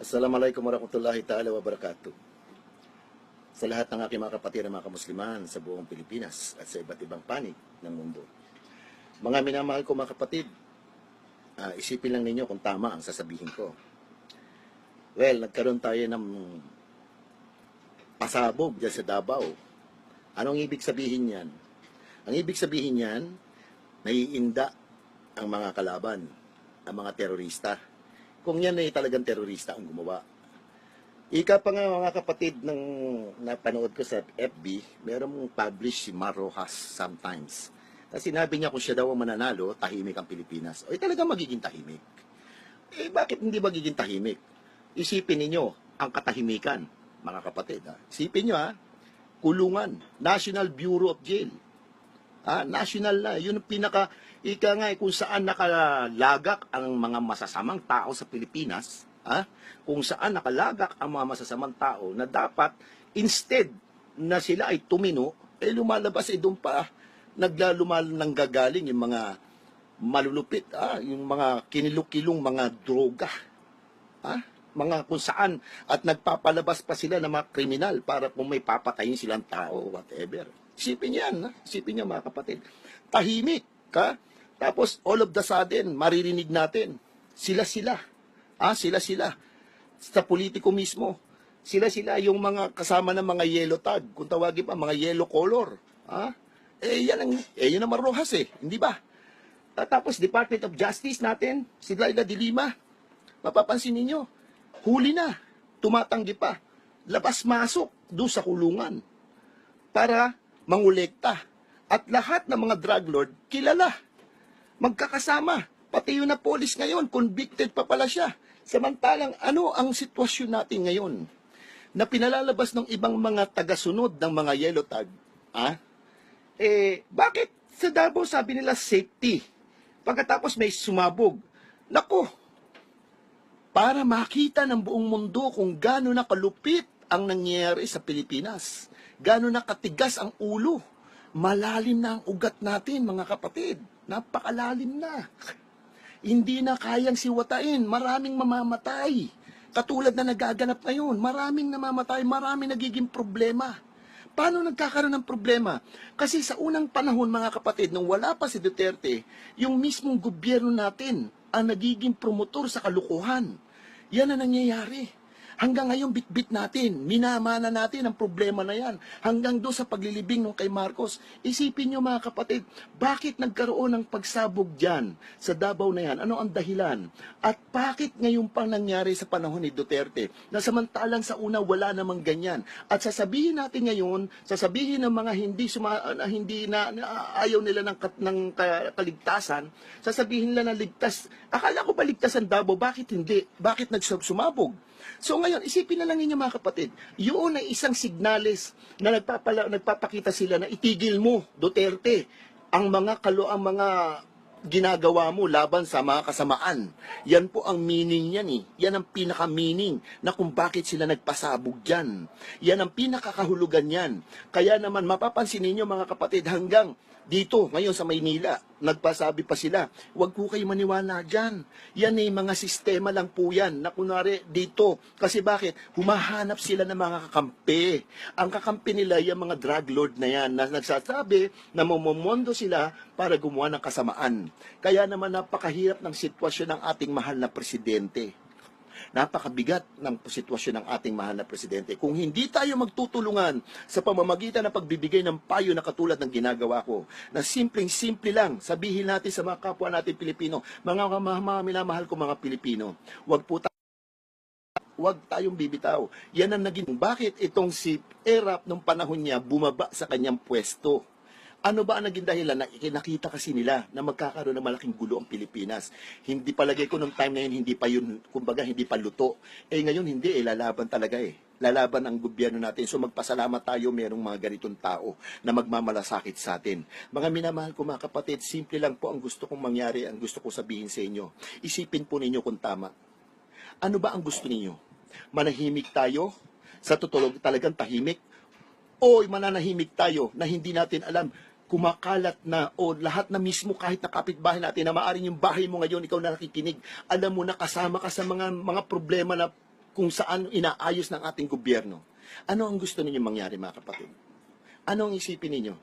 Assalamualaikum warahmatullahi ta'ala wabarakatuh. Sa lahat ng aking mga kapatid at mga kamusliman sa buong Pilipinas at sa iba't ibang panig ng mundo. Mga minamahal ko mga kapatid, ah, isipin lang ninyo kung tama ang sasabihin ko. Well, nagkaroon tayo ng pasabog dyan sa Davao. Anong ibig sabihin yan? Ang ibig sabihin yan, naiinda ang mga kalaban, ang mga terorista. Kung yan ay talagang terorista ang gumawa. Ika pa nga mga kapatid ng napanood ko sa FB, merong publish si Mar Rojas sometimes. Kasi sinabi niya kung siya daw ang mananalo, tahimik ang Pilipinas. O talaga magiging tahimik. Eh bakit hindi magiging tahimik? Isipin ninyo ang katahimikan, mga kapatid. Ha? Isipin nyo ha, kulungan, National Bureau of Jail. Ah, national na. Yun ang pinaka, ika nga, eh, kung saan nakalagak ang mga masasamang tao sa Pilipinas, ah, kung saan nakalagak ang mga masasamang tao na dapat, instead na sila ay tumino, eh lumalabas eh doon pa, naglalumal ng gagaling yung mga malulupit, ah, yung mga kinilukilong mga droga. Ah, mga kung saan at nagpapalabas pa sila ng mga kriminal para kung may papatayin silang tao, whatever. Isipin yan, ha? isipin niyo mga kapatid. Tahimik, ka? Tapos all of the sudden, maririnig natin, sila-sila, ah, sila-sila, sa politiko mismo, sila-sila yung mga kasama ng mga yellow tag, kung tawagin pa, mga yellow color, ah, eh yan ang, eh yun ang marohas eh, hindi ba? Tapos Department of Justice natin, si Laila de Lima, mapapansin ninyo, huli na, tumatanggi pa, labas-masok doon sa kulungan. Para mangulekta. At lahat ng mga drug lord, kilala. Magkakasama. Pati yun na polis ngayon, convicted pa pala siya. Samantalang ano ang sitwasyon natin ngayon na pinalalabas ng ibang mga tagasunod ng mga yellow tag? Ah? Eh, bakit sa Davao sabi nila safety? Pagkatapos may sumabog. Nako, para makita ng buong mundo kung gaano na kalupit ang nangyayari sa Pilipinas. Gaano na katigas ang ulo. Malalim na ang ugat natin, mga kapatid. Napakalalim na. Hindi na kayang siwatain. Maraming mamamatay. Katulad na nagaganap ngayon. Maraming namamatay. Maraming nagiging problema. Paano nagkakaroon ng problema? Kasi sa unang panahon, mga kapatid, nung wala pa si Duterte, yung mismong gobyerno natin ang nagiging promotor sa kalukuhan. Yan ang nangyayari. Hanggang ngayon, bitbit natin, minamana natin ang problema na yan. Hanggang doon sa paglilibing ng kay Marcos. Isipin nyo mga kapatid, bakit nagkaroon ng pagsabog dyan sa Davao na yan? Ano ang dahilan? At bakit ngayon pang nangyari sa panahon ni Duterte? Na samantalang sa una wala namang ganyan. At sasabihin natin ngayon, sasabihin ng mga hindi suma, na hindi na, na ayaw nila ng, kat- ng ka- kaligtasan, sasabihin nila na ligtas. Akala ko ba ligtas ang Davao? Bakit hindi? Bakit nagsumabog? So ngayon, isipin na lang ninyo mga kapatid, yun ay isang signales na nagpapala, nagpapakita sila na itigil mo, Duterte, ang mga kalo, ang mga ginagawa mo laban sa mga kasamaan. Yan po ang meaning yan eh. Yan ang pinaka-meaning na kung bakit sila nagpasabog dyan. Yan ang pinakakahulugan yan. Kaya naman mapapansin ninyo mga kapatid hanggang dito, ngayon sa Maynila, nagpasabi pa sila, huwag po kayo maniwala dyan. Yan ay mga sistema lang po yan, na kunwari dito. Kasi bakit? Humahanap sila ng mga kakampi. Ang kakampi nila, yung mga drug lord na yan, na nagsasabi na mamomondo sila para gumawa ng kasamaan. Kaya naman napakahirap ng sitwasyon ng ating mahal na presidente napakabigat ng sitwasyon ng ating mahal na presidente. Kung hindi tayo magtutulungan sa pamamagitan ng pagbibigay ng payo na katulad ng ginagawa ko, na simpleng-simple lang, sabihin natin sa mga kapwa natin Pilipino, mga, mga minamahal ko mga Pilipino, wag po tayo Huwag tayong bibitaw. Yan ang naging bakit itong si Erap nung panahon niya bumaba sa kanyang pwesto. Ano ba ang naging dahilan? Na nakita kasi nila na magkakaroon ng malaking gulo ang Pilipinas. Hindi palagay ko nung time na yun, hindi pa yun, kumbaga hindi pa luto. Eh ngayon hindi eh, lalaban talaga eh. Lalaban ang gobyerno natin. So magpasalamat tayo merong mga ganitong tao na magmamalasakit sa atin. Mga minamahal ko mga kapatid, simple lang po ang gusto kong mangyari, ang gusto kong sabihin sa inyo. Isipin po ninyo kung tama. Ano ba ang gusto ninyo? Manahimik tayo? Sa totoo talagang tahimik? O mananahimik tayo na hindi natin alam kumakalat na o lahat na mismo kahit na kapitbahay natin na maaring yung bahay mo ngayon ikaw na nakikinig alam mo na kasama ka sa mga mga problema na kung saan inaayos ng ating gobyerno. Ano ang gusto ninyo mangyari mga kapatid? Ano ang isipin ninyo?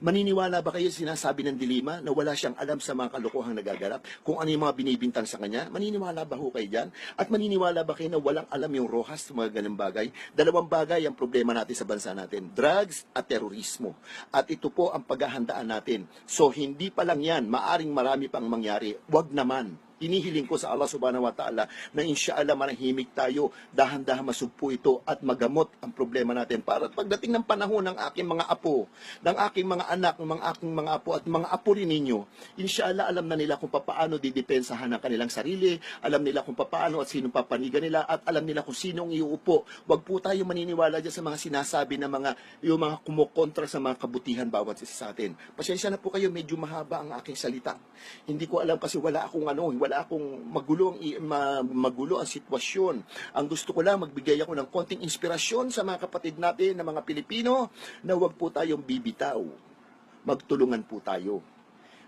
Maniniwala ba kayo sa sinasabi ng dilima na wala siyang alam sa mga kalokohang nagaganap? Kung ano yung mga binibintang sa kanya? Maniniwala ba ho kayo dyan? At maniniwala ba kayo na walang alam yung rohas sa mga ganang bagay? Dalawang bagay ang problema natin sa bansa natin. Drugs at terorismo. At ito po ang paghahandaan natin. So hindi pa lang yan, maaring marami pang mangyari. Wag naman. Inihiling ko sa Allah subhanahu wa ta'ala na insyaAllah manahimik tayo, dahan-dahan masugpo ito at magamot ang problema natin para pagdating ng panahon ng aking mga apo, ng aking mga anak, ng mga aking mga apo at mga apo rin ninyo, insyaAllah alam na nila kung paano didepensahan ang kanilang sarili, alam nila kung paano at sinong papanigan nila at alam nila kung sinong iuupo. Huwag po tayo maniniwala dyan sa mga sinasabi ng mga, yung mga kumukontra sa mga kabutihan bawat isa sa atin. Pasensya na po kayo, medyo mahaba ang aking salita. Hindi ko alam kasi wala akong ano, wala akong magulo ang, ma- magulo ang sitwasyon. Ang gusto ko lang, magbigay ako ng konting inspirasyon sa mga kapatid natin na mga Pilipino na huwag po tayong bibitaw. Magtulungan po tayo.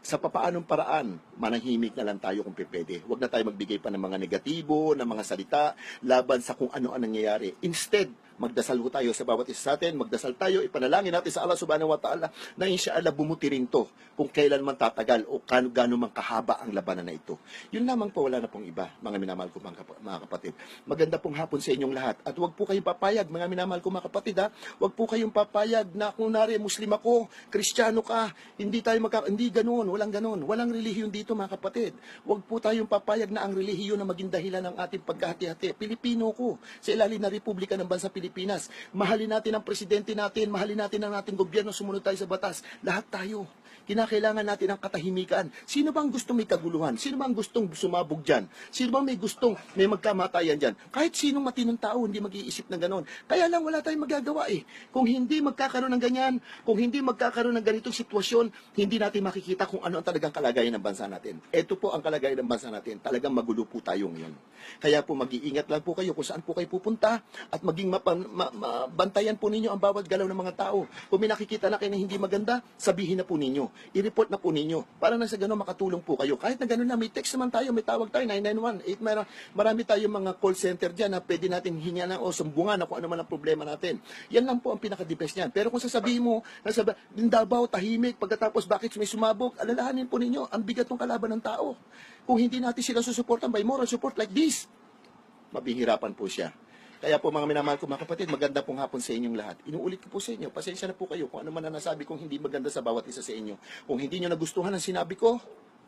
Sa papaanong paraan, manahimik na lang tayo kung pwede. Huwag na tayo magbigay pa ng mga negatibo, ng mga salita, laban sa kung ano ang nangyayari. Instead, magdasal ho tayo sa bawat isa sa atin, magdasal tayo, ipanalangin natin sa Allah subhanahu wa ta'ala na insyaAllah bumuti rin to kung kailan man tatagal o kano gano man kahaba ang labanan na ito. Yun lamang po, wala na pong iba, mga minamahal ko mga, kap- mga kapatid. Maganda pong hapon sa inyong lahat. At huwag po kayong papayag, mga minamahal ko mga kapatid, ha? Huwag po kayong papayag na kung nari, Muslim ako, Kristiyano ka, hindi tayo magka... Hindi ganun, walang ganun. Walang relihiyon dito, mga kapatid. Huwag po tayong papayag na ang relihiyon na maging dahilan ng ating pagkahati-hati. Pilipino ko, sa ilalim ng Republika ng Bansa Pilipinas. Mahalin natin ang presidente natin, mahalin natin ang ating gobyerno, sumunod tayo sa batas. Lahat tayo. Kinakailangan natin ang katahimikan. Sino bang gustong may kaguluhan? Sino bang gustong sumabog dyan? Sino bang may gustong may magkamatayan dyan? Kahit sinong matinong tao, hindi mag-iisip ng ganon. Kaya lang wala tayong magagawa eh. Kung hindi magkakaroon ng ganyan, kung hindi magkakaroon ng ganitong sitwasyon, hindi natin makikita kung ano ang talagang kalagayan ng bansa natin. Ito po ang kalagayan ng bansa natin. Talagang magulo po tayo ngayon. Kaya po mag-iingat lang po kayo kung saan po kayo pupunta at maging mapan, ma, mabantayan po ninyo ang bawat galaw ng mga tao. Kung may nakikita na kayo na hindi maganda, sabihin na po ninyo. I-report na po ninyo. Para na sa gano'n makatulong po kayo. Kahit na gano'n na, may text naman tayo, may tawag tayo, 991. 8, mara, marami tayong mga call center dyan na pwede natin hinga na o sumbungan na kung ano man ang problema natin. Yan lang po ang pinaka-defense niyan. Pero kung sasabihin mo, nasa yung Davao, tahimik, pagkatapos bakit may sumabog, alalahanin po ninyo, ang bigat ng kalaban ng tao. Kung hindi natin sila susuportan by moral support like this, mabihirapan po siya. Kaya po mga minamahal ko mga kapatid, maganda pong hapon sa inyong lahat. Inuulit ko po sa inyo, pasensya na po kayo kung ano man ang nasabi kong hindi maganda sa bawat isa sa inyo. Kung hindi nyo nagustuhan ang sinabi ko,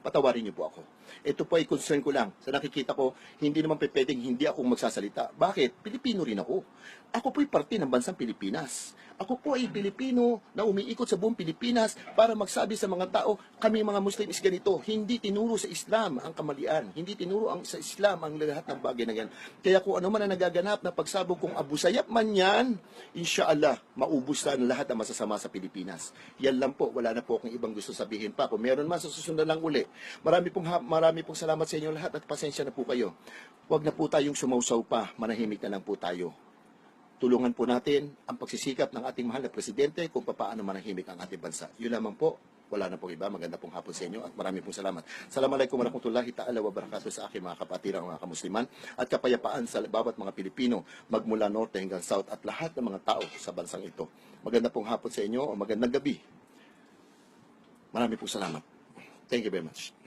patawarin niyo po ako. Ito po ay concern ko lang. Sa nakikita ko, hindi naman pwedeng hindi ako magsasalita. Bakit? Pilipino rin ako. Ako po'y parte ng bansang Pilipinas. Ako po ay Pilipino na umiikot sa buong Pilipinas para magsabi sa mga tao, kami mga Muslim is ganito. Hindi tinuro sa Islam ang kamalian. Hindi tinuro ang, sa Islam ang lahat ng bagay na yan. Kaya kung ano man ang nagaganap na pagsabog kung Abu Sayyaf man yan, inshallah, maubos na lahat ng masasama sa Pilipinas. Yan lang po. Wala na po akong ibang gusto sabihin pa. Kung meron man sa susunod lang uli. Marami pong, marami pong salamat sa inyo lahat at pasensya na po kayo. Huwag na po tayong sumausaw pa. Manahimik na lang po tayo tulungan po natin ang pagsisikap ng ating mahal na presidente kung paano manahimik ang ating bansa. Yun lamang po. Wala na pong iba. Maganda pong hapon sa inyo at marami pong salamat. Assalamualaikum warahmatullahi ta'ala wa barakatuh sa aking mga kapatirang mga kamusliman at kapayapaan sa bawat mga Pilipino magmula norte hanggang south at lahat ng mga tao sa bansang ito. Maganda pong hapon sa inyo o magandang gabi. Marami pong salamat. Thank you very much.